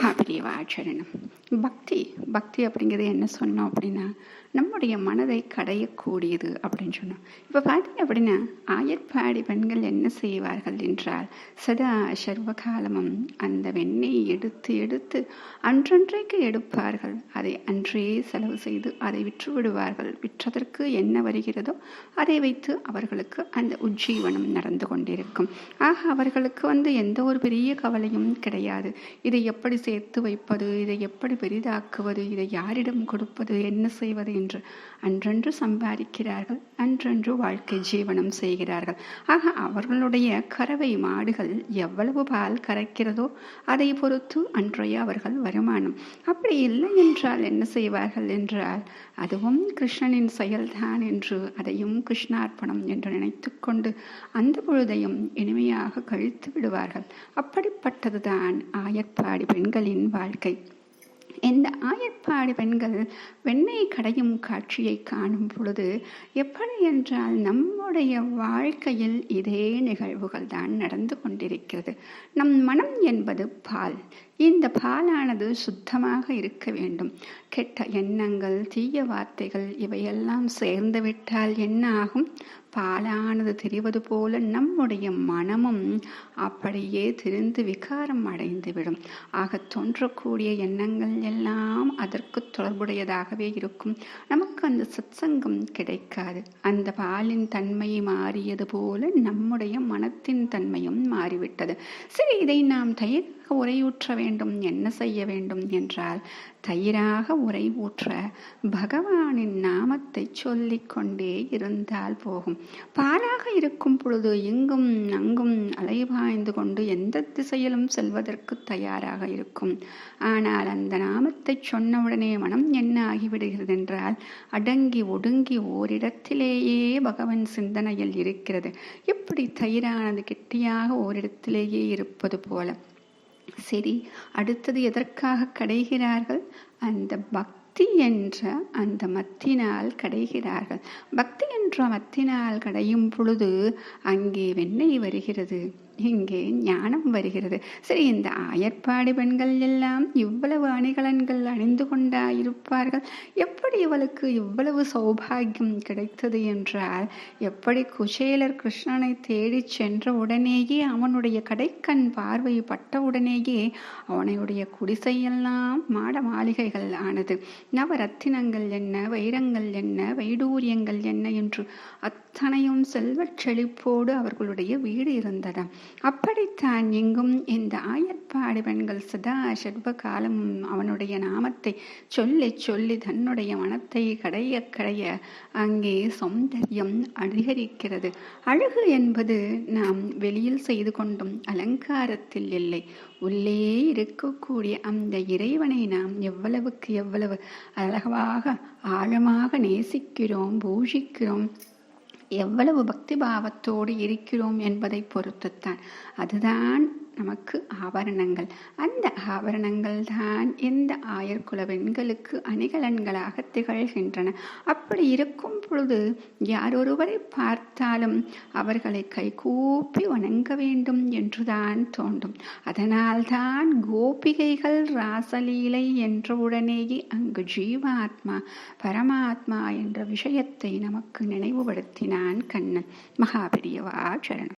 மகாபிரியவா சரணம் பக்தி பக்தி அப்படிங்கிறது என்ன சொன்னோம் அப்படின்னா நம்முடைய மனதை கடையக்கூடியது அப்படின்னு சொன்னோம். இப்போ பார்த்தீங்க அப்படின்னா ஆயர்பாடி பெண்கள் என்ன செய்வார்கள் என்றால் சதா சர்வகாலமும் அந்த வெண்ணெய் எடுத்து எடுத்து அன்றன்றைக்கு எடுப்பார்கள். அதை அன்றே செலவு செய்து அதை விற்று விடுவார்கள் விற்றதற்கு என்ன வருகிறதோ அதை வைத்து அவர்களுக்கு அந்த உஜ்ஜீவனம் நடந்து கொண்டிருக்கும். ஆக அவர்களுக்கு வந்து எந்த ஒரு பெரிய கவலையும் கிடையாது. இதை எப்படி சேர்த்து வைப்பது? இதை எப்படி பெரிதாக்குவது இதை யாரிடம் கொடுப்பது என்ன செய்வது என்று அன்றன்று சம்பாதிக்கிறார்கள் அன்றன்று வாழ்க்கை ஜீவனம் செய்கிறார்கள். ஆக அவர்களுடைய கறவை மாடுகள் எவ்வளவு பால் கறக்கிறதோ அதை பொறுத்து அன்றைய அவர்கள் வருமானம். அப்படி இல்லை என்றால் என்ன செய்வார்கள் என்றால் அதுவும் கிருஷ்ணனின் செயல்தான் என்று அதையும் கிருஷ்ணார்ப்பணம் என்று நினைத்து கொண்டு அந்த பொழுதையும் இனிமையாக கழித்து விடுவார்கள். அப்படிப்பட்டதுதான் ஆயற்பாடி பெண்களின் வாழ்க்கை. இந்த ஆயற்பாடி பெண்கள் வெண்ணெய் கடையும் காட்சியை காணும் பொழுது எப்படி என்றால் நம்முடைய வாழ்க்கையில் இதே நிகழ்வுகள் தான் நடந்து கொண்டிருக்கிறது. நம் மனம் என்பது பால். இந்த பாலானது சுத்தமாக இருக்க வேண்டும். கெட்ட எண்ணங்கள் தீய வார்த்தைகள் இவையெல்லாம் சேர்ந்துவிட்டால் என்ன ஆகும்? பாலானது தெரிவது போல நம்முடைய மனமும் அப்படியே திரிந்து விகாரம் அடைந்துவிடும். ஆக தோன்றக்கூடிய எண்ணங்கள் எல்லாம் அதற்கு தொடர்புடையதாகவே இருக்கும். நமக்கு அந்த சத்சங்கம் கிடைக்காது. அந்த பாலின் தன்மை மாறியது போல நம்முடைய மனத்தின் தன்மையும் மாறிவிட்டது. சரி இதை நாம் தயிர் உரையூற்ற வேண்டும் என்ன செய்ய வேண்டும் என்றால் தயிராக உரை ஊற்ற பகவானின் நாமத்தை சொல்லிக்கொண்டே இருந்தால் போகும். பாலாக இருக்கும் பொழுது எங்கும் அங்கும் அலைபாய்ந்து கொண்டு எந்த திசையிலும் செல்வதற்கு தயாராக இருக்கும். ஆனால் அந்த நாமத்தை சொன்னவுடனே மனம் என்ன ஆகிவிடுகிறது என்றால் அடங்கி ஒடுங்கி ஓரிடத்திலேயே பகவன் சிந்தனையில் இருக்கிறது. இப்படி தயிரானது கெட்டியாக ஓரிடத்திலேயே இருப்பது போல. சரி அடுத்தது எதற்காக கடைகிறார்கள்? அந்த பக்தி என்ற அந்த மத்தினால் கடைகிறார்கள். பக்தி என்ற மத்தினால் கடையும் பொழுது அங்கே வெண்ணெய் வருகிறது. இங்கே ஞானம் வருகிறது. சரி இந்த ஆயர்பாடி பெண்கள் எல்லாம் இவ்வளவு அணிகலன்கள் அணிந்து கொண்டா இருப்பார்கள்? எப்படி இவளுக்கு இவ்வளவு சௌபாகியம் கிடைத்தது என்றால் எப்படி குசேலர் கிருஷ்ணனை தேடி சென்ற உடனேயே அவனுடைய கடைக்கண் பார்வை பட்ட உடனேயே அவனுடைய குடிசையெல்லாம் மாட மாளிகைகள் ஆனது. நவரத்தினங்கள் என்ன வைரங்கள் என்ன வைடூரியங்கள் என்ன என்று அத்தனையும் செல்வச் செழிப்போடு அவர்களுடைய வீடு இருந்ததாம் அப்படித்தான் எங்கும் இந்த ஆயற்பாடு சதா சர்வ காலமும் அவனுடைய நாமத்தை சொல்லி சொல்லி தன்னுடைய மனத்தை கடைய கடைய அங்கே சௌந்தர்யம் அதிகரிக்கிறது. அழகு என்பது நாம் வெளியில் செய்து கொண்டும் அலங்காரத்தில் இல்லை. உள்ளே இருக்கக்கூடிய அந்த இறைவனை நாம் எவ்வளவுக்கு எவ்வளவு அழகாக ஆழமாக நேசிக்கிறோம் பூஷிக்கிறோம் எவ்வளவு பக்தி பாவத்தோடு இருக்கிறோம் என்பதை பொறுத்துத்தான். அதுதான் நமக்கு ஆபரணங்கள். அந்த ஆபரணங்கள் தான் இந்த ஆயர்குல பெண்களுக்கு அணிகலன்களாக திகழ்கின்றன. அப்படி இருக்கும் பொழுது யாரொருவரை பார்த்தாலும் அவர்களை கைகூப்பி வணங்க வேண்டும் என்றுதான் தோன்றும். அதனால்தான் கோபிகைகள் ராசலீலை என்றவுடனேயே அங்கு ஜீவாத்மா பரமாத்மா என்ற விஷயத்தை நமக்கு நினைவுபடுத்தினான் கண்ணன். மகாபிரியவா சரணம்.